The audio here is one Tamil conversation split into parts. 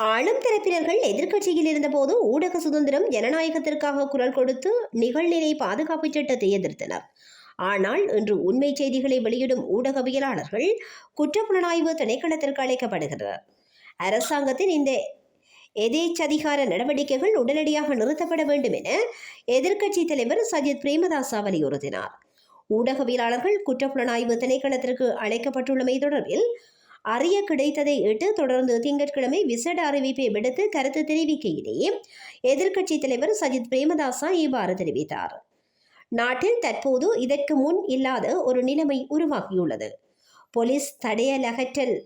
ஆளும் தரப்பினர்கள் எதிர்க்கட்சியில் இருந்தபோது ஊடக சுதந்திரம் ஜனநாயகத்திற்காக குரல் கொடுத்து நிகழ்நிலை பாதுகாப்பு சட்டத்தை எதிர்த்தனர். ஆனால் இன்று உண்மை செய்திகளை வெளியிடும் ஊடகவியலாளர்கள் குற்றப்புலனாய்வு திணைக்களத்திற்கு அழைக்கப்படுகின்றனர். அரசாங்கத்தின் இந்த எதேச்சதிகார நடவடிக்கைகள் உடனடியாக நிறுத்தப்பட வேண்டும் என எதிர்க்கட்சி தலைவர் சஜித் பிரேமதாசா வலியுறுத்தினார். ஊடகவியலாளர்கள் குற்றப்புலனாய்வு திணைக்களத்திற்கு அழைக்கப்பட்டுள்ளமை தொடர்பில் அறிய கிடைத்ததை இட்டு தொடர்ந்து திங்கட்கிழமை விசேட அறிவிப்பை விடுத்து கருத்து தெரிவிக்கையிலேயே எதிர்க்கட்சி தலைவர் சஜித் பிரேமதாசா இவ்வாறு தெரிவித்தார். நாட்டில் தற்போது இதற்கு முன் இல்லாத ஒரு நிலைமை உருவாகியுள்ளது. போலீஸ் தடயல்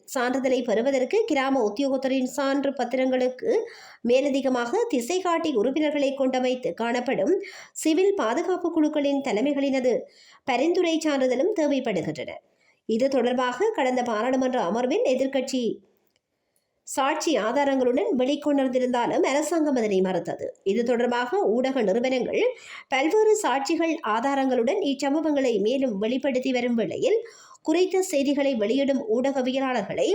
சான்றிதழை பெறுவதற்கு கிராம உத்தியோகத்தரின் சான்று பத்திரங்களுக்கு மேலதிகமாக திசை காட்டி உறுப்பினர்களை கொண்டமைத்து காணப்படும் சிவில் பாதுகாப்பு குழுக்களின் தலைமைகளினது பரிந்துரை சான்றிதழும் தேவைப்படுகின்றன. இது தொடர்பாக கடந்த பாராளுமன்ற அமர்வில் எதிர்க்கட்சி சாட்சி ஆதாரங்களுடன் வெளிக்கொணர்ந்திருந்தாலும் அரசாங்கம் அதனை மறுத்தது. இது தொடர்பாக ஊடக நிறுவனங்கள் பல்வேறு சாட்சிகள் ஆதாரங்களுடன் இச்சம்பவங்களை மேலும் வெளிப்படுத்தி வரும் வேளையில் குறித்த செய்திகளை வெளியிடும் ஊடகவியலாளர்களை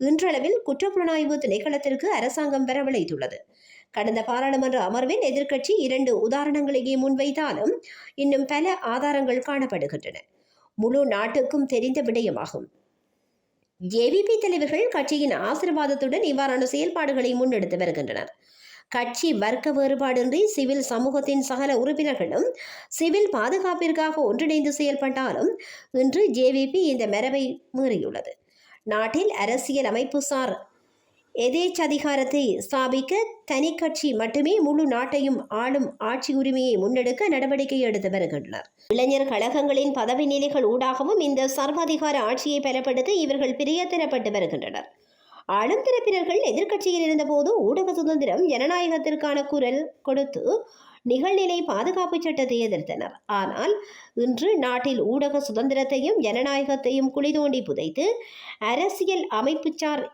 இன்றளவில் குற்றப்புலனாய்வு திணைக்களத்திற்கு அரசாங்கம் வரவழைத்துள்ளது. கடந்த பாராளுமன்ற அமர்வில் எதிர்க்கட்சி இரண்டு உதாரணங்களையே முன்வைத்தாலும் இன்னும் பல ஆதாரங்கள் காணப்படுகின்றன. முழு நாட்டுக்கும் தெரிந்த விடயமாகும். ஜேவிபி தலைவர்கள் கட்சியின் ஆசிர்வாதத்துடன் இவ்வாறான செயல்பாடுகளை முன்னெடுத்து வருகின்றனர். கட்சி வர்க்க வேறுபாடின்றி சிவில் சமூகத்தின் சகல உறுப்பினர்களும் சிவில் பாதுகாப்பிற்காக ஒன்றிணைந்து செயல்பட்டாலும் இன்று ஜேவிபி இந்த மரபை மீறியுள்ளது. நாட்டில் அரசியல் அமைப்புசார் எதேச்சதிகாரத்தை ஸ்தாபிக்க தனி கட்சி மட்டுமே முழு நாட்டையும் ஆளும் ஆட்சி உரிமையை முன்னெடுக்க நடவடிக்கை எடுத்து வருகின்றனர். இளைஞர் கழகங்களின் பதவி நிலைகள் ஊடாகவும் இந்த சர்வாதிகார ஆட்சியை பலப்படுத்த இவர்கள் பிரியத்தனப்பட்டு வருகின்றனர். ஆளும் தரப்பினர்கள் எதிர்க்கட்சியில் இருந்தபோது ஊடக சுதந்திரம் ஜனநாயகத்திற்கான குரல் கொடுத்து நிகழ்நிலை பாதுகாப்பு சட்டத்தை எதிர்த்தனர். ஆனால் இன்று நாட்டில் ஊடக சுதந்திரத்தையும் ஜனநாயகத்தையும் குழி தோண்டி புதைத்து அரசியல் அமைப்புச்சார்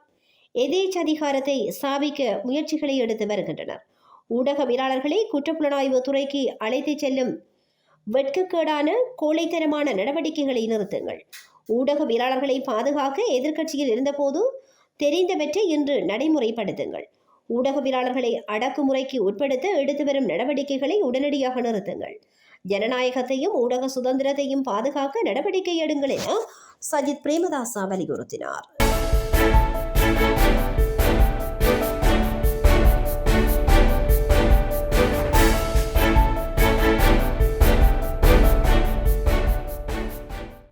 எதேச்சதிகாரத்தை ஸ்தாபிக்க முயற்சிகளை எடுத்து வருகின்றனர். ஊடகவியலாளர்களை குற்றப்புலனாய்வு துறைக்கு அழைத்துச் செல்லும் வெட்கக்கேடான கோழைத்தனமான நடவடிக்கைகளை நிறுத்துங்கள். ஊடகவியலாளர்களை பாதுகாக்க எதிர்க்கட்சியில் இருந்தபோது தெரிந்தவற்றை இன்று நடைமுறைப்படுத்துங்கள். ஊடகவியலாளர்களை அடக்குமுறைக்கு உட்படுத்த எடுத்து வரும் நடவடிக்கைகளை உடனடியாக நிறுத்துங்கள். ஜனநாயகத்தையும் ஊடக சுதந்திரத்தையும் பாதுகாக்க நடவடிக்கை எடுங்கள் என சஜித் பிரேமதாசா வலியுறுத்தினார்.